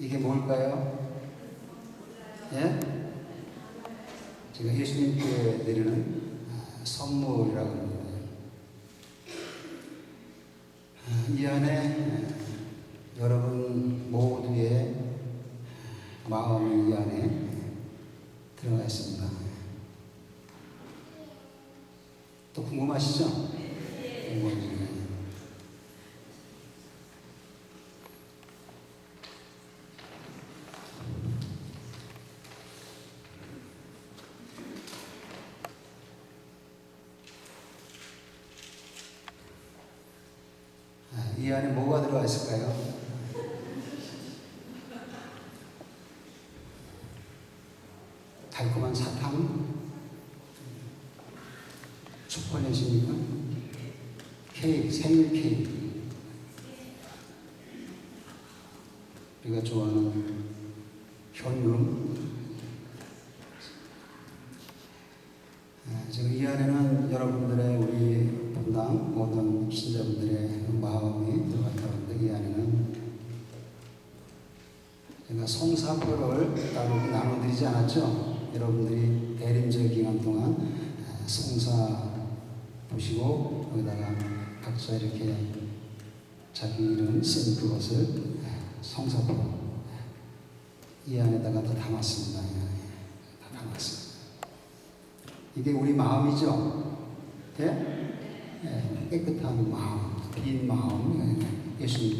이게 뭘까요? 예? 제가 예수님께 드리는 아, 선물이라고 합니다. 아, 이 안에 아, 여러분 모두의 마음이 이 안에 들어가 있습니다. 또 궁금하시죠? 궁금하시죠? 아, 이 안에 뭐가 들어가 있을까요? 달콤한 사탕? 초콜릿입니까? 케이크, 생일 케이크. 우리가 좋아하는 현금. 아, 지금 이 안에는 여러분들의 우리 제가 송사표를 따로 나눠드리지 않았죠. 여러분들이 대림절 기간 동안 아, 송사 보시고 거기다가 각자 이렇게 자기 이름 쓴 그것을 아, 송사표 이 안에다가 다 담았습니다. 이 안에 다 담았습니다. 이게 우리 마음이죠. 예? 예, 깨끗한 마음, 빈 마음, 예, 예수님